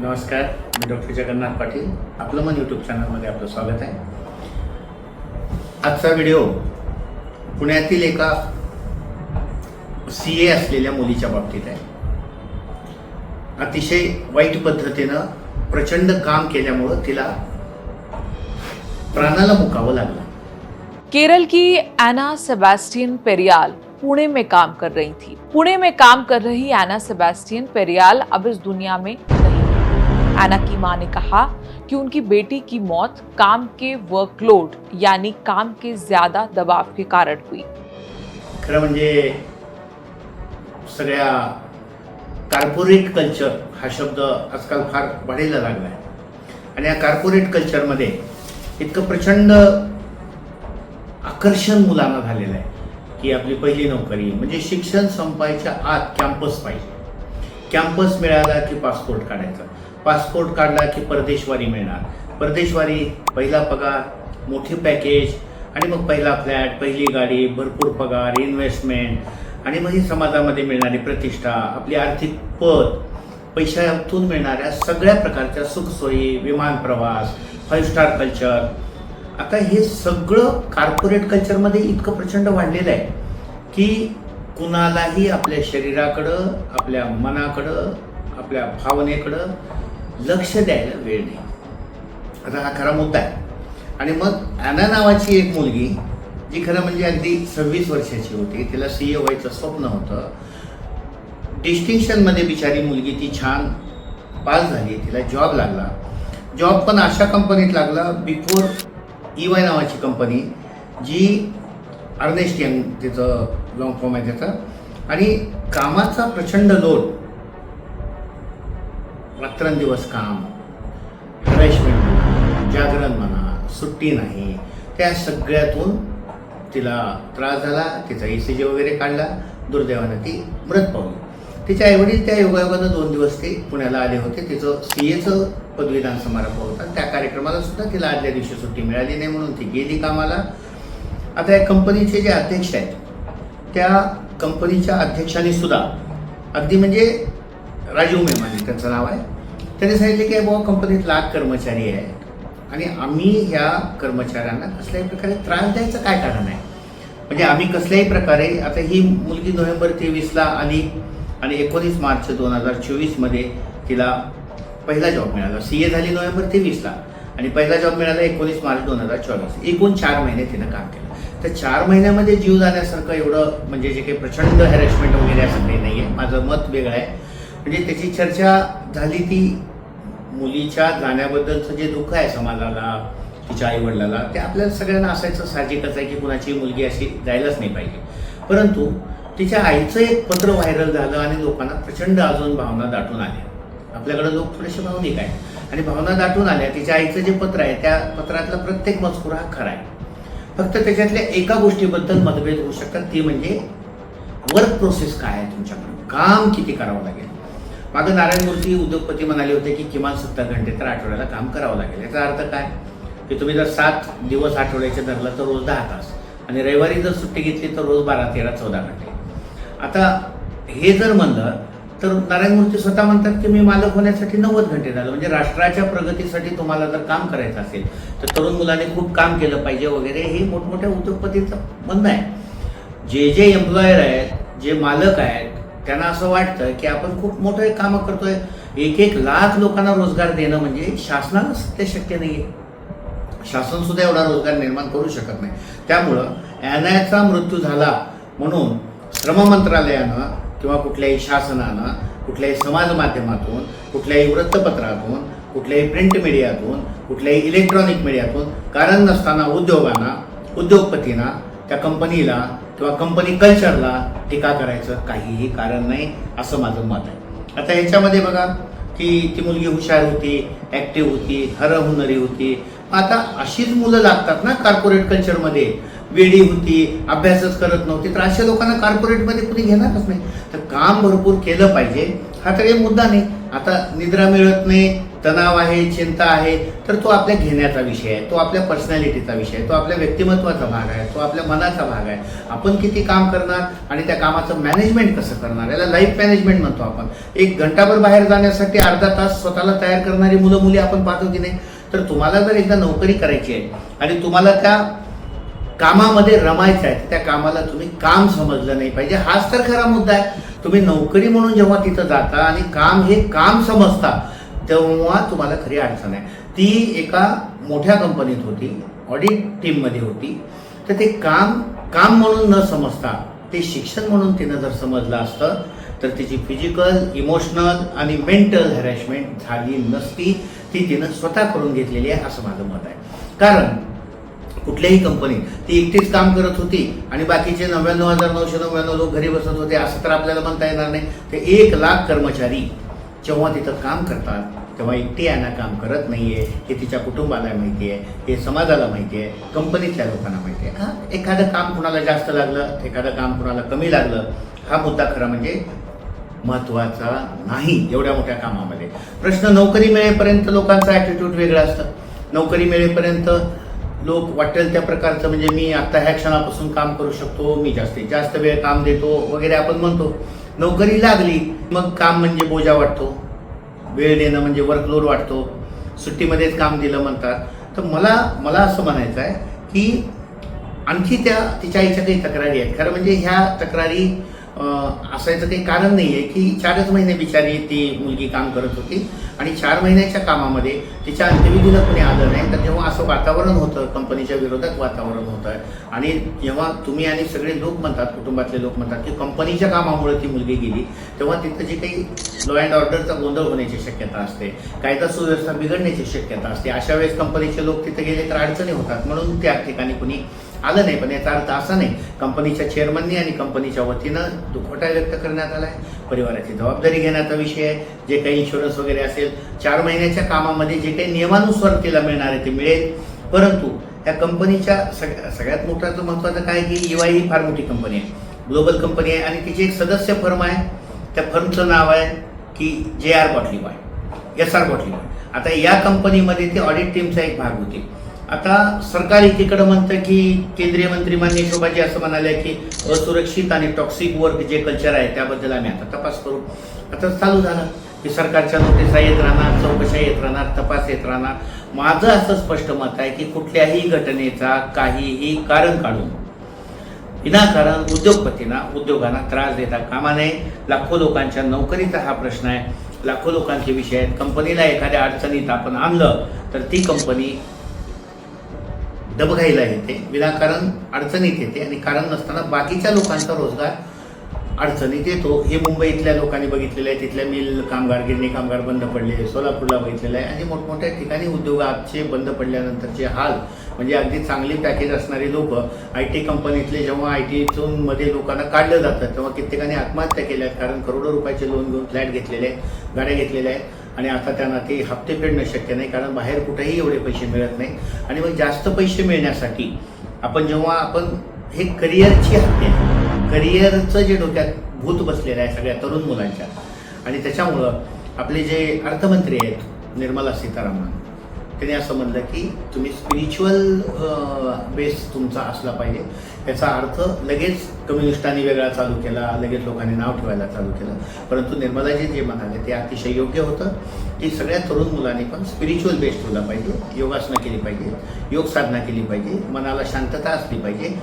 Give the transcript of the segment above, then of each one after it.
नमस्कार मी डॉक्टर जगन्नाथ पाटील. आपलं मन यूट्यूब चॅनलमध्ये आपलं स्वागत आहे. आजचा व्हिडिओ पुण्यातील एका सी ए असलेल्या मुलीच्या बाबतीत आहे. अतिशय वाईट पद्धतीनं प्रचंड काम केल्यामुळं तिला प्राणाला मुकावं लागलं. केरल की एना सेबेस्टियन पेरियाल पुणे में काम कर रही थी। पुणे में काम कर रही एना सेबेस्टियन पेरियाल अब इस दुनिया में एना की मां ने कहा कि उनकी बेटी की मौत काम के वर्कलोड यानी काम के ज्यादा दबाव के कारण हुई। खरं म्हणजे सगळ्या कार्पोरेट कल्चर हा शब्द आजकाल फार वाढायला लागला आहे आणि या कार्पोरेट कल्चरमध्ये इतकं प्रचंड आकर्षण मुलांना झालेलं आहे की आपली पहिली नोकरी म्हणजे शिक्षण संपायच्या आत कॅम्पस पाहिजे. कॅम्पस मिळाला की पासपोर्ट काढायचा. पासपोर्ट काढला की परदेशवारी मिळणार. परदेशवारी पहिला पगार मोठी पॅकेज आणि मग पहिला फ्लॅट पहिली गाडी भरपूर पगार इन्व्हेस्टमेंट आणि मग ही समाजामध्ये मिळणारी प्रतिष्ठा आपली आर्थिक पद पैशातून मिळणाऱ्या सगळ्या प्रकारच्या सुखसोयी विमान प्रवास फाईव्ह स्टार कल्चर आता हे सगळं कार्पोरेट कल्चरमध्ये इतकं प्रचंड वाढलेलं आहे की कुणालाही आपल्या शरीराकडं आपल्या मनाकडं आपल्या भावनेकडं लक्ष द्यायला वेळ नाही. आता हा खरा मुद्दा आहे. आणि मग ॲना नावाची एक मुलगी जी खरं म्हणजे अगदी सव्वीस वर्षाची होती तिला सी ए व्हायचं स्वप्न होतं. डिस्टिंक्शनमध्ये बिचारी मुलगी ती छान पास झाली तिला जॉब लागला. जॉब पण अशा कंपनीत लागला बिफोर ई वाय नावाची कंपनी जी अर्नेस्ट यंग तिचं लॉंग फॉर्म आहे त्याचा. आणि कामाचा प्रचंड लोड रात्रंदिवस काम हॅरेसमेंट म्हणा जागरण म्हणा सुट्टी नाही त्या सगळ्यातून तिला त्रास झाला तिचा ई सी जी वगैरे काढला दुर्दैवानं ती मृत पावली. तिच्या आईवडील त्या योगायोगानं दोन दिवस ते पुण्याला आले होते. तिचं सी एचं पदवीदान समारंभ होता. त्या कार्यक्रमाला सुद्धा तिला आदल्या दिवशी सुट्टी मिळाली नाही म्हणून ती गेली कामाला. आता या कंपनीचे जे अध्यक्ष आहेत त्या कंपनीच्या अध्यक्षाने सुद्धा अगदी म्हणजे राजीव मेमाने त्यांचं नाव आहे त्यांनी सांगितले की बाबा कंपनीत लाख कर्मचारी आहेत आणि आम्ही ह्या कर्मचाऱ्यांना कसल्याही प्रकारे त्रास द्यायचं काय कारण आहे? म्हणजे आम्ही कसल्याही प्रकारे आता ही मुलगी नोव्हेंबर तेवीसला आली आणि एकोणीस मार्च दोन हजार चोवीसमध्ये तिला पहिला जॉब मिळाला. सी ए झाली नोव्हेंबर तेवीसला आणि पहिला जॉब मिळाला एकोणीस मार्च दोन हजार चोवीस एकूण चार महिने तिनं काम केलं. तर चार महिन्यामध्ये जीव जाण्यासारखं एवढं म्हणजे जे काही प्रचंड हॅरेसमेंट वगैरे असं काही नाही आहे माझं मत वेगळं आहे. म्हणजे त्याची चर्चा झाली ती मुलीच्या जाण्याबद्दलचं जे दुःख आहे समाजाला तिच्या आईवडिलाला ते आपल्याला सगळ्यांना असायचं. साहजिकच आहे की कुणाची मुलगी अशी जायलाच नाही पाहिजे. परंतु तिच्या आईचं एक पत्र व्हायरल झालं आणि लोकांना प्रचंड अजून भावना दाटून आल्या. आपल्याकडे लोक थोडेसे भावनिक आहे आणि भावना दाटून आल्या. तिच्या आईचं जे पत्र आहे त्या पत्रातला प्रत्येक मजकूर हा खरा आहे. फक्त त्याच्यातल्या एका गोष्टीबद्दल मतभेद होऊ शकतात. ती म्हणजे वर्क प्रोसेस काय आहे तुमच्याकडे? काम किती करावं लागेल? मागं नारायण मूर्ती उद्योगपती म्हणाले होते की किमान सत्तर घंटे तर आठवड्याला काम करावं लागेल. याचा अर्थ काय? की तुम्ही जर सात दिवस आठवड्याचे धरलं तर रोज दहा तास आणि रविवारी जर सुट्टी घेतली तर रोज बारा तेरा चौदा घंटे. आता हे जर म्हणलं तर नारायण मूर्ती स्वतः म्हणतात की मी मालक होण्यासाठी नव्वद घंटे झालं. म्हणजे राष्ट्राच्या प्रगतीसाठी तुम्हाला जर काम करायचं असेल तर तरुण मुलांनी खूप काम केलं पाहिजे वगैरे हे मोठमोठ्या उद्योगपतीचं म्हणणं आहे. जे जे एम्प्लॉयर आहेत जे मालक आहेत त्यांना असं वाटतं की आपण खूप मोठं कामं करतोय. एक एक लाख लोकांना रोजगार देणं म्हणजे शासनाला ते शक्य नाही आहे शासन सुद्धा एवढा रोजगार निर्माण करू शकत नाही. त्यामुळं ॲनाचा मृत्यू झाला म्हणून श्रम मंत्रालयानं किंवा कुठल्याही शासनानं कुठल्याही समाज माध्यमातून कुठल्याही वृत्तपत्रातून कुठल्याही प्रिंट मीडियातून कुठल्याही इलेक्ट्रॉनिक मीडियातून कारण नसताना उद्योगांना उद्योगपतींना त्या कंपनीला किंवा कंपनी कल्चरला टीका करायचं काहीही कारण नाही असं माझं मत आहे. आता याच्यामध्ये बघा की ती मुलगी हुशार होती ॲक्टिव्ह होती हरहुनरी होती. आता अशीच मुलं लागतात ना कार्पोरेट कल्चरमध्ये वेडी होती अभ्यासच करत नव्हती तर अशा लोकांना कार्पोरेटमध्ये कुणी घेणारच नाही. तर काम भरपूर केलं पाहिजे. हा तर काही मुद्दा नाही. आता निद्रा मिळत नाही तणाव आहे चिंता आहे तर तो आपल्या घेण्याचा विषय आहे तो आपल्या पर्सनॅलिटीचा विषय आहे तो आपल्या व्यक्तिमत्वाचा भाग आहे तो आपल्या मनाचा भाग आहे. आपण किती काम करणार आणि त्या कामाचं मॅनेजमेंट कसं करणार? याला लाईफ मॅनेजमेंट म्हणतो आपण. एक घंटाभर बाहेर जाण्यासाठी अर्धा तास स्वतःला तयार करणारी मुलं मुली आपण पाहतो की नाही? तर तुम्हाला जर एकदा नोकरी करायची आहे आणि तुम्हाला त्या कामामध्ये रमायचं आहे त्या कामाला तुम्ही काम समजलं नाही पाहिजे. हाच तर खरा मुद्दा आहे. तुम्ही नोकरी म्हणून जेव्हा तिथं जाता आणि काम हे काम समजता तेव्हा तुम्हाला खरी अडचण आहे. ती एका मोठ्या कंपनीत होती ऑडिट टीममध्ये होती. तर ते काम काम म्हणून न समजता ते शिक्षण म्हणून तिनं जर समजलं असतं तर तिची फिजिकल इमोशनल आणि मेंटल हॅरॅशमेंट झाली नसती. ती तिनं स्वतः करून घेतलेली आहे असं माझं मत आहे. कारण कुठल्याही कंपनीत ती एकटीच काम करत होती आणि बाकीचे नव्याण्णव हजार नऊशे नव्याण्णव लोक घरी बसत होते असं तर आपल्याला म्हणता येणार नाही. ते एक लाख कर्मचारी जेव्हा तिथं काम करतात तेव्हा एकटी यांना काम करत नाही आहे हे तिच्या कुटुंबाला माहिती आहे हे समाजाला माहिती आहे कंपनीतल्या लोकांना माहिती आहे हा एखादं काम कुणाला जास्त लागलं एखादं काम कुणाला कमी लागलं हा मुद्दा खरा म्हणजे महत्त्वाचा नाही एवढ्या मोठ्या कामामध्ये. प्रश्न नोकरी मिळेपर्यंत लोकांचा ॲटिट्यूड वेगळा असतं. नोकरी मिळेपर्यंत लोक वाटेल त्या प्रकारचं म्हणजे मी आत्ता ह्या क्षणापासून काम करू शकतो मी जास्तीत जास्त वेळ काम देतो वगैरे आपण म्हणतो. नोकरी लागली मग काम म्हणजे बोजा वाटतो. वेळ देणं म्हणजे वर्कलोड वाटतो सुट्टीमध्येच काम दिलं म्हणतात. तर मला मला असं म्हणायचं आहे की आणखी त्या तिच्या आईच्या काही तक्रारी आहेत. खरं म्हणजे ह्या तक्रारी असायचं काही कारण नाही आहे की चारच महिने बिचारी ती मुलगी काम करत होती. आणि चार महिन्याच्या कामामध्ये तिच्या अंत्यविधीला कोणी आलं नाही तर तेव्हा असं वातावरण होतं कंपनीच्या विरोधात वातावरण होतं. आणि जेव्हा तुम्ही आणि सगळे लोक म्हणतात कुटुंबातले लोक म्हणतात की कंपनीच्या कामामुळे ती मुलगी गेली तेव्हा तिथं जे काही लॉ अँड ऑर्डरचा गोंधळ होण्याची शक्यता असते कायदा सुव्यवस्था बिघडण्याची शक्यता असते. अशा वेळेस कंपनीचे लोक तिथे गेले तर अडचणी होतात. म्हणून त्या ठिकाणी कुणी आलं नाही पण याचा अर्थ असा नाही. कंपनीच्या चेअरमननी आणि कंपनीच्या वतीनं दुखवटा व्यक्त करण्यात आला आहे परिवाराची जबाबदारी घेण्याचा विषय आहे. जे काही इन्शुरन्स वगैरे असेल चार महिन्याच्या कामामध्ये जे काही नियमानुसार तिला मिळणार आहे ते मिळेल. परंतु या कंपनीच्या सग सगळ्यात मोठं महत्त्वाचं काय की इवाय ही फार मोठी कंपनी आहे. ग्लोबल कंपनी आहे आणि तिची एक सदस्य फर्म आहे. त्या फर्मचं नाव आहे की J R Batliboi S R Batliboi आता या कंपनीमध्ये ते ऑडिट टीमचा एक भाग होती. आता सरकार एकीकडे म्हणतं की केंद्रीय मंत्री मान्य शोभाजी असं म्हणाले की असुरक्षित आणि टॉक्सिक वर्क जे कल्चर आहे त्याबद्दल आम्ही आता तपास करू. आता चालू झालं की सरकारच्या नोटिसा येत राहणार चौकशा येत राहणार तपास येत राहणार. माझं असं स्पष्ट मत आहे की कुठल्याही घटनेचा काहीही कारण काढून विनाकारण उद्योगपतींना उद्योगांना त्रास देता कामा नये. लाखो लोकांच्या नोकरीचा हा प्रश्न आहे. लाखो लोकांचे विषय आहेत. कंपनीला एखाद्या अडचणीत आपण आणलं तर ती कंपनी डबघाईला येते. विनाकारण अडचणीत येते आणि कारण नसताना बाकीच्या लोकांचा रोजगार अडचणीत येतो. हे मुंबईतल्या लोकांनी बघितलेलं आहे. तिथल्या मिल कामगार गिरणी कामगार बंद पडले सोलापूरला बघितलेलं आहे. आणि मोठमोठ्या ठिकाणी उद्योगाचे बंद पडल्यानंतरचे हाल. म्हणजे अगदी चांगली पॅकेज असणारी लोक आय टी कंपनीतले जेव्हा आय टीतून मध्ये लोकांना काढलं जातं तेव्हा कित्येकाने आत्महत्या केल्या आहेत कारण करोडो रुपयाचे लोन घेऊन फ्लॅट घेतलेले आहेत गाड्या घेतलेल्या आहेत. आणि आता त्यांना ते हप्ते फेडणं शक्य नाही कारण बाहेर कुठेही एवढे पैसे मिळत नाही. आणि मग जास्त पैसे मिळण्यासाठी आपण जेव्हा आपण हे करिअरची हत्या करिअरचं जे डोक्यात भूत बसलेलं आहे सगळ्या तरुण मुलांच्या आणि त्याच्यामुळं आपले जे अर्थमंत्री आहेत निर्मला सीतारामन त्याने असं म्हणलं की तुम्ही स्पिरिच्युअल बेस तुमचा असला पाहिजे. याचा अर्थ लगेच कम्युनिस्टांनी वेगळा चालू केला लगेच लोकांनी नाव ठेवायला चालू केलं. परंतु निर्मलाजी जे म्हणाले ते अतिशय योग्य होतं की सगळ्या तरुण मुलांनी पण स्पिरिच्युअल बेस ठेवला पाहिजे योगासनं केली पाहिजे योग साधना केली पाहिजे मनाला शांतता असली पाहिजे.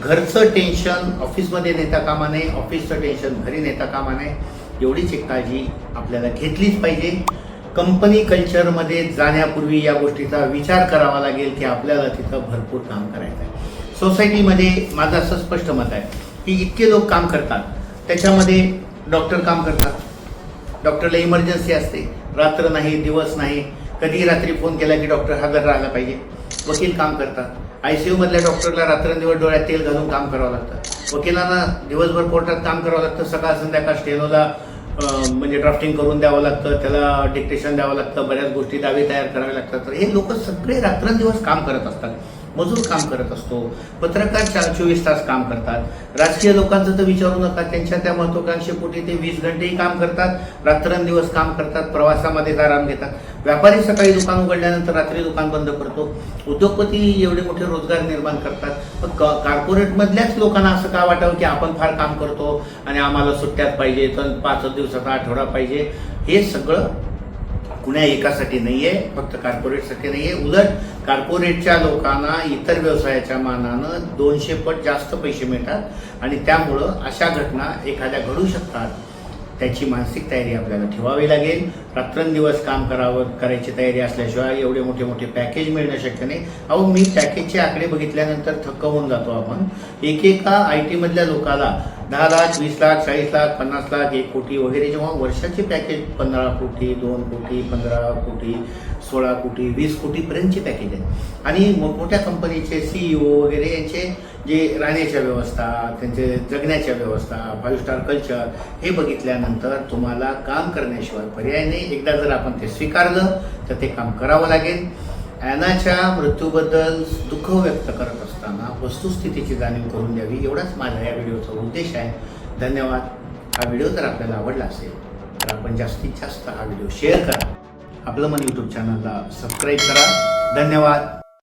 घरचं टेन्शन ऑफिसमध्ये नेता कामा नये ऑफिसचं टेन्शन घरी नेता कामा नये एवढीच एक काळजी आपल्याला घेतलीच पाहिजे. कंपनी कल्चरमध्ये जाण्यापूर्वी या गोष्टीचा विचार करावा लागेल की आपल्याला तिथं भरपूर काम करायचं आहे. सोसायटीमध्ये माझं असं स्पष्ट मत आहे की इतके लोक काम करतात त्याच्यामध्ये डॉक्टर काम करतात. डॉक्टरला इमर्जन्सी असते रात्र नाही दिवस नाही. कधी रात्री फोन केला की डॉक्टर हजर राहायला पाहिजे. वकील काम करतात. आय सी यूमधल्या डॉक्टरला रात्रंदिवस डोळ्यात तेल घालून काम करावं लागतं. वकिलांना दिवसभर कोर्टात काम करावं लागतं. सकाळ संध्याकाळ स्टेनोला म्हणजे ड्राफ्टिंग करून द्यावं लागतं त्याला डिक्टेशन द्यावं लागतं बऱ्याच गोष्टी दावे तयार करावे लागतात. तर हे लोक सगळे रात्रंदिवस काम करत असतात. मजूर काम करत असतो पत्रकार चार चोवीस तास काम करतात. राजकीय लोकांचं तर विचारू नका त्यांच्या त्या महत्वाकांक्षेपोटी ते वीस घंटेही काम करतात रात्रंदिवस काम करतात प्रवासामध्ये आराम घेतात. व्यापारी सकाळी दुकान उघडल्यानंतर रात्री दुकान बंद करतो उद्योगपती एवढे मोठे रोजगार निर्माण करतात. पण कॉर्पोरेटमधल्याच लोकांना असं का वाटावं की आपण फार काम करतो आणि आम्हाला सुट्ट्यात पाहिजे तर पाच दिवसाचा आठवडा पाहिजे? हे सगळं कुण्या एकासाठी नाही आहे फक्त कार्पोरेटसाठी नाही आहे उलट कार्पोरेटच्या लोकांना इतर व्यवसायाच्या मानानं दोनशे पट जास्त पैसे मिळतात आणि त्यामुळं अशा घटना एखाद्या घडू शकतात त्याची मानसिक तयारी आपल्याला ठेवावी लागेल. रात्रंदिवस काम करावं करायची तयारी असल्याशिवाय एवढे मोठे मोठे पॅकेज मिळणं शक्य नाही. अहो मी पॅकेजचे आकडे बघितल्यानंतर थक्क होऊन जातो आपण. एकेका आय टीमधल्या लोकाला दहा लाख वीस लाख चाळीस लाख पन्नास लाख एक कोटी वगैरे जेव्हा वर्षाचे पॅकेज पंधरा कोटी दोन कोटी पंधरा कोटी सोळा कोटी वीस कोटीपर्यंतचे पॅकेज आहेत. आणि मोठमोठ्या कंपनीचे सीईओ वगैरे यांचे जे राहण्याच्या व्यवस्था त्यांचे जगण्याच्या व्यवस्था फाईव्ह स्टार कल्चर हे बघितल्यानंतर तुम्हाला काम करण्याशिवाय पर्याय नाही. एकदा जर आपण ते स्वीकारलं तर ते काम करावं लागेल. ॲनाच्या मृत्यूबद्दल दुःख व्यक्त करत असताना वस्तुस्थितीची जाणीव करून द्यावी एवढाच माझा या व्हिडिओचा उद्देश आहे. धन्यवाद. हा व्हिडिओ जर आपल्याला आवडला असेल तर आपण जास्तीत जास्त हा व्हिडिओ शेअर करा. आपलं मन यूट्यूब चॅनलला सबस्क्राईब करा. धन्यवाद.